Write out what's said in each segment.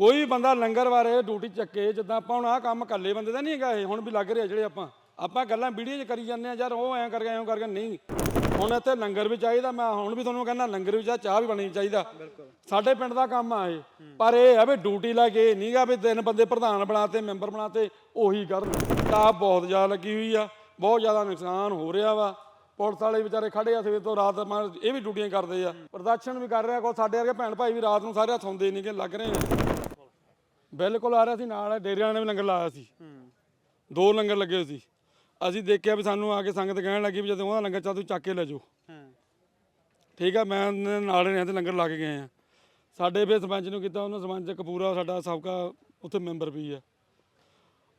ਕੋਈ ਬੰਦਾ ਲੰਗਰ ਬਾਰੇ ਡਿਊਟੀ ਚੱਕੇ ਜਿੱਦਾਂ ਆਪਾਂ ਹੁਣ ਆਹ ਕੰਮ ਇਕੱਲੇ ਬੰਦੇ ਦਾ ਨਹੀਂ ਹੈਗਾ ਇਹ ਹੁਣ ਵੀ ਲੱਗ ਰਿਹਾ ਜਿਹੜੇ ਆਪਾਂ। ਆਪਾਂ ਗੱਲਾਂ ਵੀਡੀਓ 'ਚ ਕਰੀ ਜਾਂਦੇ ਆ ਯਾਰ ਉਹ ਐਂ ਕਰਕੇ ਐਂ ਕਰਕੇ ਨਹੀਂ। ਹੁਣ ਇੱਥੇ ਲੰਗਰ ਵੀ ਚਾਹੀਦਾ ਮੈਂ ਹੁਣ ਵੀ ਤੁਹਾਨੂੰ ਕਹਿੰਦਾ ਲੰਗਰ ਵੀ ਚਾਹੀਦਾ ਚਾਹ ਵੀ ਬਣਨੀ ਚਾਹੀਦਾ। ਸਾਡੇ ਪਿੰਡ ਦਾ ਕੰਮ ਆ ਇਹ। ਪਰ ਇਹ ਆ ਵੀ ਡਿਊਟੀ ਲੈ ਕੇ ਨਹੀਂਗਾ ਵੀ ਤਿੰਨ ਬੰਦੇ ਪ੍ਰਧਾਨ ਬਣਾਤੇ ਮੈਂਬਰ ਬਣਾਤੇ ਉਹੀ ਕਰਨ ਤਾਂ ਬਹੁਤ ਜ਼ਿਆਦਾ ਲੱਗੀ ਹੋਈ ਆ ਬਹੁਤ ਜ਼ਿਆਦਾ ਨੁਕਸਾਨ ਹੋ ਰਿਹਾ ਵਾ। ਪੁਲਿਸ ਵਾਲੇ ਵਿਚਾਰੇ ਖੜੇ ਆ ਸਵੇਰ ਤੋਂ ਰਾਤ ਇਹ ਵੀ ਡਿਊਟੀਆਂ ਕਰਦੇ ਆ। ਪ੍ਰਦਰਸ਼ਨ ਵੀ ਕਰ ਰਿਹਾ ਕੋ ਸਾਡੇ ਵਰਗੇ ਭੈਣ ਭਾਈ ਵੀ ਰਾਤ ਨੂੰ ਸਾਰੇ ਸੌਂਦੇ ਨਹੀਂਗੇ ਲੱਗ ਰਹੇ ਆ। ਬਿਲਕੁਲ ਆ ਰਿਹਾ ਸੀ ਨਾਲ ਡੇਰੇ ਵਾਲਿਆਂ ਨੇ ਵੀ ਲੰਗਰ ਲਾਇਆ ਸੀ। ਦੋ ਲੰਗਰ ਲੱਗੇ ਹੋਏ ਸੀ। ਅਸੀਂ ਦੇਖਿਆ ਵੀ ਸਾਨੂੰ ਆ ਕੇ ਸੰਗਤ ਕਹਿਣ ਲੱਗੀ ਵੀ ਜਦੋਂ ਉਹਦਾ ਲੰਗਰ ਚੱਲ ਤੂੰ ਚੱਕ ਕੇ ਲੈ ਜਾਓ। ਠੀਕ ਆ ਮੈਂ ਨਾਲ ਨੇ ਤੇ ਲੰਗਰ ਲਾ ਕੇ ਗਏ ਆ। ਸਾਡੇ ਵੀ ਸਰਪੰਚ ਨੂੰ ਕੀਤਾ ਉਹਨਾਂ ਸਰਪੰਚ ਕਪੂਰਾ ਸਾਡਾ ਸਾਬਕਾ ਉੱਥੇ ਮੈਂਬਰ ਵੀ ਆ।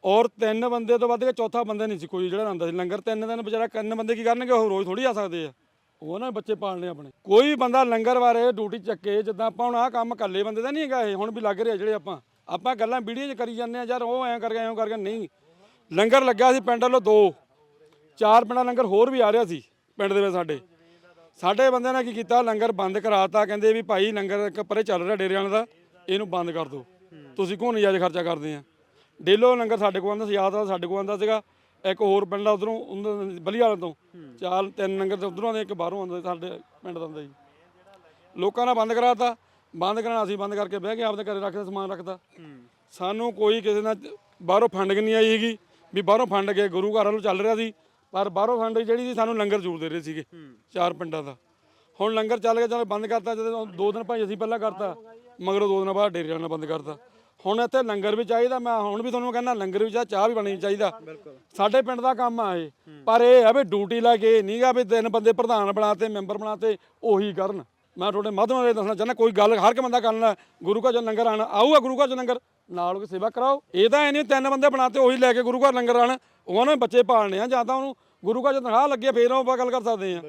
ਔਰ ਤਿੰਨ ਬੰਦੇ ਤੋਂ ਵੱਧ ਕੇ ਚੌਥਾ ਬੰਦਾ ਨਹੀਂ ਸੀ ਕੋਈ ਜਿਹੜਾ ਆਂਦਾ ਸੀ। ਲੰਗਰ ਤਿੰਨ ਦਿਨ ਵਿਚਾਰਾ ਤਿੰਨ ਬੰਦੇ ਕੀ ਕਰਨਗੇ ਉਹ ਰੋਜ਼ ਥੋੜੀ ਆ ਸਕਦੇ ਆ। ਉਹ ਨਾ ਬੱਚੇ ਪਾਲਣੇ ਆਪਣੇ। ਕੋਈ ਵੀ ਬੰਦਾ ਲੰਗਰ ਬਾਰੇ ਡਿਊਟੀ ਚੱਕੇ ਜਿੱਦਾਂ ਆਪਾਂ ਹੁਣ ਆਹ ਕੰਮ ਇਕੱਲੇ ਬੰਦੇ ਦਾ ਨਹੀਂ ਹੈਗਾ ਇਹ ਹੁਣ ਵੀ ਲੱਗ ਰਿਹਾ ਜਿਹੜੇ ਆਪਾਂ। ਆਪਾਂ ਗੱਲਾਂ ਵੀਡੀਓ 'ਚ ਕਰੀ ਜਾਂਦੇ ਆ ਯਾਰ ਉਹ ਐਂ ਕਰਕੇ ਐਂ ਕਰਕੇ, ਨਹੀਂ। ਲੰਗਰ ਲੱਗਿਆ ਸੀ ਪਿੰਡ ਵੱਲੋਂ ਦੋ। ਚਾਰ ਪਿੰਡਾਂ ਲੰਗਰ ਹੋਰ ਵੀ ਆ ਰਿਹਾ ਸੀ ਪਿੰਡ ਦੇ ਵਿੱਚ ਸਾਡੇ। ਸਾਡੇ ਬੰਦਿਆਂ ਨੇ ਕੀ ਕੀਤਾ? ਲੰਗਰ ਬੰਦ ਕਰਾਤਾ, ਕਹਿੰਦੇ ਵੀ ਭਾਈ ਲੰਗਰ ਇੱਕ ਪਰੇ ਚੱਲ ਰਿਹਾ ਡੇਰੇ ਵਾਲੇ ਦਾ, ਇਹਨੂੰ ਬੰਦ ਕਰ ਦਿਓ ਤੁਸੀਂ ਕਿਉਂ ਨਜਾਇਜ਼ ਖਰਚਾ ਕਰਦੇ ਆ। ਡੇਲੋ ਲੰਗਰ ਸਾਡੇ ਕੋਲ ਆਂਦਾ ਸੀ, ਯਾਦ ਆ, ਸਾਡੇ ਕੋਲ ਆਂਦਾ ਸੀਗਾ। ਇੱਕ ਹੋਰ ਪਿੰਡ ਆ ਉਧਰੋਂ ਬਲੀ ਵਾਲੇ ਤੋਂ। ਚਾਰ, ਤਿੰਨ ਲੰਗਰ ਤੇ ਉਧਰੋਂ ਆਉਂਦੇ, ਇੱਕ ਬਾਹਰੋਂ ਆਉਂਦਾ ਸਾਡੇ ਪਿੰਡ ਦਾ ਹੁੰਦਾ ਜੀ ਲੋਕਾਂ ਨੇ ਬੰਦ ਕਰਾਤਾ। ਬੰਦ ਕਰਾਣਾ ਅਸੀਂ ਬੰਦ ਕਰਕੇ ਬਹਿ ਗਏ ਆਪਦੇ ਘਰੇ ਰੱਖਦੇ ਸਮਾਨ ਰੱਖਦਾ। ਸਾਨੂੰ ਕੋਈ ਕਿਸੇ ਨਾਲ ਬਾਹਰੋਂ ਫੰਡ ਨਹੀਂ ਆਈ ਹੈਗੀ ਵੀ ਬਾਹਰੋਂ ਫੰਡ ਕੇ ਗੁਰੂ ਘਰ ਵੱਲੋਂ ਚੱਲ ਰਿਹਾ ਸੀ ਪਰ ਬਾਹਰੋਂ ਫੰਡ ਜਿਹੜੀ ਸੀ ਸਾਨੂੰ ਲੰਗਰ ਜ਼ਰੂਰ ਦੇ ਰਹੇ ਸੀਗੇ ਚਾਰ ਪਿੰਡਾਂ ਦਾ। ਹੁਣ ਲੰਗਰ ਚੱਲ ਗਿਆ ਚਲ ਬੰਦ ਕਰਤਾ ਜਦੋਂ ਦੋ ਦਿਨ ਭਾਈ ਅਸੀਂ ਪਹਿਲਾਂ ਕਰਤਾ ਮਗਰੋਂ ਦੋ ਦਿਨਾਂ ਬਾਅਦ ਡੇਰੇ ਵਾਲਿਆਂ ਨੇ ਬੰਦ ਕਰਤਾ। ਹੁਣ ਇੱਥੇ ਲੰਗਰ ਵੀ ਚਾਹੀਦਾ ਮੈਂ ਹੁਣ ਵੀ ਤੁਹਾਨੂੰ ਕਹਿੰਦਾ ਲੰਗਰ ਵੀ ਚਾਹੀਦਾ ਚਾਹ ਵੀ ਬਣਨੀ ਚਾਹੀਦਾ। ਸਾਡੇ ਪਿੰਡ ਦਾ ਕੰਮ ਆ ਇਹ ਪਰ ਇਹ ਆ ਵੀ ਡਿਊਟੀ ਲੈ ਕੇ ਨਹੀਂਗਾ ਵੀ ਤਿੰਨ ਬੰਦੇ ਪ੍ਰਧਾਨ ਬਣਾਤੇ ਮੈਂਬਰ ਬਣਾਤੇ ਉਹੀ ਕਰਨ। ਮੈਂ ਤੁਹਾਡੇ ਮਾਧਿਅਮ ਇਹ ਦੱਸਣਾ ਚਾਹੁੰਦਾ ਕੋਈ ਗੱਲ ਹਰ ਇੱਕ ਬੰਦਾ ਕਰਨਾ ਗੁਰੂ ਘਰ ਚ ਲੰਗਰ ਆਣਾ ਆਊਗਾ ਗੁਰੂ ਘਰ ਚ ਲੰਗਰ ਨਾਲ ਉਹ ਸੇਵਾ ਕਰਾਓ। ਇਹ ਤਾਂ ਐ ਨਹੀਂ ਤਿੰਨ ਬੰਦੇ ਬਣਾਤੇ ਉਹੀ ਲੈ ਕੇ ਗੁਰੂ ਘਰ ਲੰਗਰ ਆਣ ਉਹਨਾਂ ਨੇ ਬੱਚੇ ਪਾਲਣੇ ਆ ਜਾਂ ਤਾਂ ਉਹਨੂੰ ਗੁਰੂ ਘਰ ਚ ਤਨਖਾਹ ਲੱਗੇ ਫੇਰ ਉਹ ਆਪਾਂ ਗੱਲ ਕਰ ਸਕਦੇ ਆ।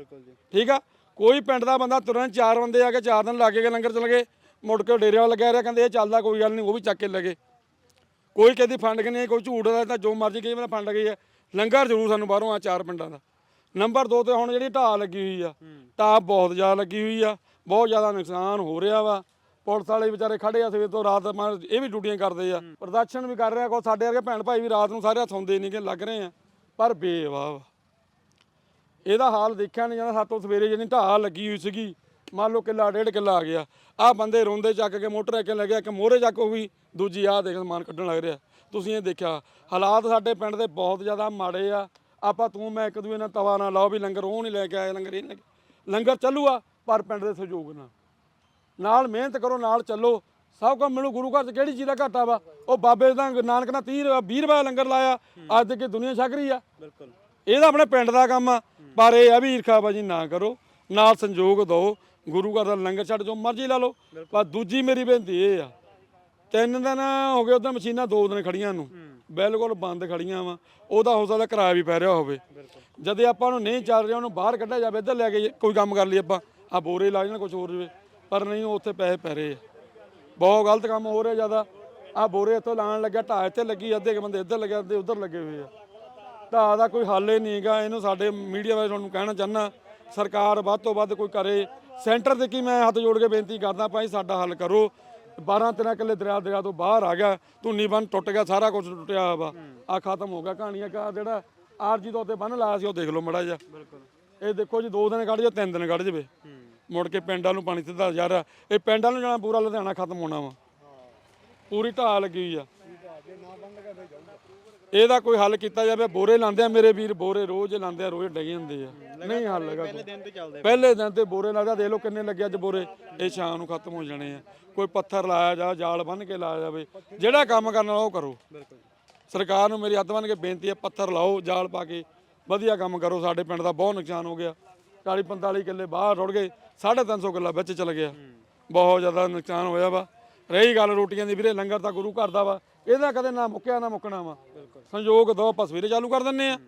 ਠੀਕ ਆ? ਕੋਈ ਪਿੰਡ ਦਾ ਬੰਦਾ ਤੁਰੰਤ ਚਾਰ ਬੰਦੇ ਆ ਕੇ ਚਾਰ ਦਿਨ ਲਾ ਕੇ ਲੰਗਰ ਚਲ ਗਏ ਮੁੜ ਕੇ ਡੇਰੇ ਵਾਲਾ ਲੱਗਿਆ ਰਿਹਾ ਕਹਿੰਦੇ ਇਹ ਚੱਲਦਾ ਕੋਈ ਗੱਲ ਨਹੀਂ ਉਹ ਵੀ ਚੱਕ ਕੇ ਲੱਗੇ ਕੋਈ ਕਹਿੰਦੀ ਫੰਡ ਕਿ ਨਹੀਂ ਕੋਈ ਝੂਠ ਦਾ ਤਾਂ ਜੋ ਮਰਜ਼ੀ ਕਹੀ ਮੈਂ ਫੰਡ ਗਈ ਹੈ ਲੰਗਰ ਜ਼ਰੂਰ ਸਾਨੂੰ ਬਾਹਰੋਂ ਆ ਚਾਰ ਪਿੰਡਾਂ ਦਾ। ਨੰਬਰ 2 ਤੇ ਹੁਣ ਜਿਹੜੀ ਢਾਹ ਲੱਗੀ ਹੋਈ ਆ ਢਾਹ ਬਹੁਤ ਜ਼ਿਆਦਾ ਲੱਗੀ ਹੋਈ ਆ ਬਹੁਤ ਜ਼ਿਆਦਾ ਨੁਕਸਾਨ ਹੋ ਰਿਹਾ ਵਾ। ਪੁਲਿਸ ਵਾਲੇ ਵਿਚਾਰੇ ਖੜੇ ਆ ਸਵੇਰ ਤੋਂ ਰਾਤ ਇਹ ਵੀ ਡਿਊਟੀਆਂ ਕਰਦੇ ਆ। ਪ੍ਰਦਰਸ਼ਨ ਵੀ ਕਰ ਰਿਹਾ ਕੋ ਸਾਡੇ ਵਰਗੇ ਭੈਣ ਭਾਈ ਵੀ ਰਾਤ ਨੂੰ ਸਾਰੇ ਸੌਂਦੇ ਨਹੀਂਗੇ ਲੱਗ ਰਹੇ ਆ ਪਰ ਬੇਵਾਹ ਇਹਦਾ ਹਾਲ ਦੇਖਿਆ ਨਹੀਂ ਜਾਂਦਾ ਸਾਤੋਂ ਸਵੇਰੇ ਜਿਹੜੀ ਢਾਹ ਲੱਗੀ ਹੋਈ ਸੀਗੀ ਮੰਨ ਲਓ ਕਿੱਲਾ ਡੇਢ ਕਿੱਲਾ ਆ ਗਿਆ। ਆਹ ਬੰਦੇ ਰੋਂਦੇ ਚੱਕ ਕੇ ਮੋਟਰ ਇੱਕ ਲੈ ਗਿਆ ਇੱਕ ਮੋਹਰੇ ਚੱਕ ਉਹ ਵੀ ਦੂਜੀ ਆਹ ਦੇਖ ਸਮਾਨ ਕੱਢਣ ਲੱਗ ਰਿਹਾ। ਤੁਸੀਂ ਇਹ ਦੇਖਿਆ ਹਾਲਾਤ ਸਾਡੇ ਪਿੰਡ ਦੇ ਬਹੁਤ ਜ਼ਿਆਦਾ ਮਾੜੇ ਆ ਆਪਾਂ ਤੂੰ ਮੈਂ ਇੱਕ ਦੂਏ ਨਾਲ ਤਵਾ ਨਾ ਲਾਓ ਵੀ ਲੰਗਰ ਉਹ ਨਹੀਂ ਲੈ ਕੇ ਆਏ ਲੰਗਰ ਇਹ ਨਹੀਂ ਲੰਗਰ ਚੱਲੂਗਾ ਪਰ ਪਿੰਡ ਦੇ ਸਹਿਯੋਗ ਨਾਲ। ਨਾਲ ਮਿਹਨਤ ਕਰੋ ਨਾਲ ਚੱਲੋ। ਸਭ ਕੁਝ ਮਿਲੂ ਗੁਰੂ ਘਰ 'ਚ ਕਿਹੜੀ ਚੀਜ਼ ਦਾ ਘਾਟਾ ਵਾ? ਉਹ ਬਾਬੇ ਦਾ ਨਾਨਕ ਨੇ 30 ਰੁਪਏ 20 ਰੁਪਏ ਲੰਗਰ ਲਾਇਆ ਅੱਜ ਦੇ ਕੇ ਦੁਨੀਆ ਛਕ ਰਹੀ ਆ। ਬਿਲਕੁਲ। ਇਹ ਤਾਂ ਆਪਣੇ ਪਿੰਡ ਦਾ ਕੰਮ ਆ ਪਰ ਇਹ ਆ ਵੀ ਈਰਖਾਬਾਜੀ ਨਾ ਕਰੋ। ਨਾਲ ਸੰਯੋਗ ਦਿਓ ਗੁਰੂ ਘਰ ਦਾ ਲੰਗਰ ਛੱਡ ਜੋ ਮਰਜ਼ੀ ਲਾ ਲਓ। ਪਰ ਦੂਜੀ ਮੇਰੀ ਬੇਨਤੀ ਇਹ ਆ ਤਿੰਨ ਦਿਨ ਹੋ ਗਏ ਉਦੋਂ ਮਸ਼ੀਨਾਂ ਦੋ ਦਿਨ ਖੜੀਆਂ ਨੂੰ। ਬਿਲਕੁਲ ਬੰਦ ਖੜੀਆਂ ਵਾ। ਉਹਦਾ ਹੋ ਸਕਦਾ ਕਿਰਾਇਆ ਵੀ ਪੈ ਰਿਹਾ ਹੋਵੇ। ਜਦੇ ਆਪਾਂ ਨੂੰ ਨਹੀਂ ਚੱਲ ਰਿਹਾ, ਉਹਨੂੰ ਬਾਹਰ ਕੱਢਿਆ ਜਾਵੇ, ਇੱਧਰ ਲੈ ਕੇ ਕੋਈ ਕੰਮ ਕਰ ਲਈ ਆਪਾਂ। ਆ ਬੋਰੇ ਲਾ ਜਾਣ ਕੁਝ ਹੋਰ ਜਵੇ ਪਰ ਨਹੀਂ, ਉਹ ਉੱਥੇ ਪੈਸੇ ਪੈ ਰਹੇ ਆ। ਬਹੁਤ ਗਲਤ ਕੰਮ ਹੋ ਰਿਹਾ ਜ਼ਿਆਦਾ। ਆ ਬੋਰੇ ਇੱਥੋਂ ਲਾਣ ਲੱਗਿਆ, ਢਾਹ ਇੱਥੇ ਲੱਗੀ, ਅੱਧੇ ਕੁ ਬੰਦੇ ਇੱਧਰ ਲੱਗੇ, ਅੱਧੇ ਉੱਧਰ ਲੱਗੇ ਹੋਏ ਆ। ਢਾਹ ਦਾ ਕੋਈ ਹੱਲ ਹੀ ਨਹੀਂਗਾ ਇਹਨੂੰ ਸਾਡੇ ਮੀਡੀਆ ਵਾਲੇ ਤੁਹਾਨੂੰ ਕਹਿਣਾ ਚਾਹੁੰਦਾ, ਸਰਕਾਰ ਵੱਧ ਤੋਂ ਵੱਧ ਕੋਈ ਕਰੇ। ਸੈਂਟਰ ਤੇ ਕੀ ਮੈਂ ਹੱਥ ਜੋੜ ਕੇ ਬੇਨਤੀ ਕਰਦਾ, ਭਾਈ ਸਾਡਾ ਹੱਲ ਕਰੋ। 12 13 ਕਿੱਲੇ ਦਰਿਆ ਦਰਿਆ ਤੋਂ ਬਾਹਰ ਆ ਗਿਆ ਧੁੰਨੀ ਬੰਨ ਟੁੱਟ ਗਿਆ ਸਾਰਾ ਕੁਝ ਟੁੱਟਿਆ ਵਾ। ਆ ਖਤਮ ਹੋ ਗਿਆ ਕਹਾਣੀਆਂ ਕਾ ਜਿਹੜਾ ਆਰਜੀ ਤੋਂ ਉੱਤੇ ਬੰਨ ਲਾਇਆ ਸੀ ਉਹ ਦੇਖ ਲਓ ਮੜਾ ਜਾ ਬਿਲਕੁਲ। ਇਹ ਦੇਖੋ ਜੀ ਦੋ ਦਿਨ ਕੱਢ ਜਾ ਤਿੰਨ ਦਿਨ ਕੱਢ ਜਵੇ। ਮੁੜ ਕੇ ਪਿੰਡਾਂ ਨੂੰ ਪਾਣੀ ਸਿੱਧਾ ਜਾ ਰਿਹਾ। ਇਹ ਪਿੰਡਾਂ ਨੂੰ ਜਾਣਾ ਪੂਰਾ ਲੁਧਿਆਣਾ ਖਤਮ ਹੋਣਾ ਵਾ। ਪੂਰੀ ਢਾਹ ਲੱਗੀ ਹੋਈ ਆ। ਇਹਦਾ ਕੋਈ ਹੱਲ ਕੀਤਾ ਜਾਵੇ, ਬੋਰੇ ਲਾਉਂਦੇ ਆ ਮੇਰੇ ਵੀਰ, ਬੋਰੇ ਰੋਜ਼ ਲਾਉਂਦੇ ਆ, ਰੋਜ਼ ਡਗੇ ਹੁੰਦੇ ਆ। ਨਹੀਂ ਹੱਲ ਹੈਗਾ ਪਹਿਲੇ ਦਿਨ ਤੇ ਚੱਲਦੇ ਪਹਿਲੇ ਦਿਨ ਤੇ ਬੋਰੇ ਲੱਗਦਾ, ਦੇਖ ਲਓ ਕਿੰਨੇ ਲੱਗੇ ਅੱਜ ਬੋਰੇ। ਇਹ ਸ਼ਾਮ ਨੂੰ ਖਤਮ ਹੋ ਜਾਣੇ ਆ। ਕੋਈ ਪੱਥਰ ਲਾਇਆ ਜਾ, ਜਾਲ ਬੰਨ ਕੇ ਲਾਇਆ ਜਾਵੇ। ਜਿਹੜਾ ਕੰਮ ਕਰਨ ਵਾਲਾ ਉਹ ਕਰੋ। ਸਰਕਾਰ ਨੂੰ ਮੇਰੀ ਹੱਥ ਬੰਨ ਕੇ ਬੇਨਤੀ ਹੈ, ਪੱਥਰ ਲਾਓ, ਜਾਲ ਪਾ ਕੇ। ਵਧੀਆ ਕੰਮ ਕਰੋ, ਸਾਡੇ ਪਿੰਡ ਦਾ ਬਹੁਤ ਨੁਕਸਾਨ ਹੋ ਗਿਆ। 40 45 ਕਿੱਲੇ ਬਾਹਰ ਰੁੜ ਗਏ 350 ਕਿੱਲਾ ਵਿੱਚ ਚਲ ਗਿਆ। ਬਹੁਤ ਜ਼ਿਆਦਾ ਨੁਕਸਾਨ ਹੋਇਆ ਵਾ। ਰਹੀ ਗੱਲ ਰੋਟੀਆਂ ਦੀ ਵੀਰੇ, ਲੰਗਰ ਤਾਂ ਗੁਰੂ ਘਰ ਦਾ ਵਾ। ਇਹਦਾ ਕਦੇ ਨਾ ਮੁੱਕਿਆ, ਨਾ ਮੁੱਕਣਾ ਵਾ। ਸੰਯੋਗ ਦੋ, ਆਪਾਂ ਸਵੇਰੇ ਚਾਲੂ ਕਰ ਦਿੰਨੇ ਆ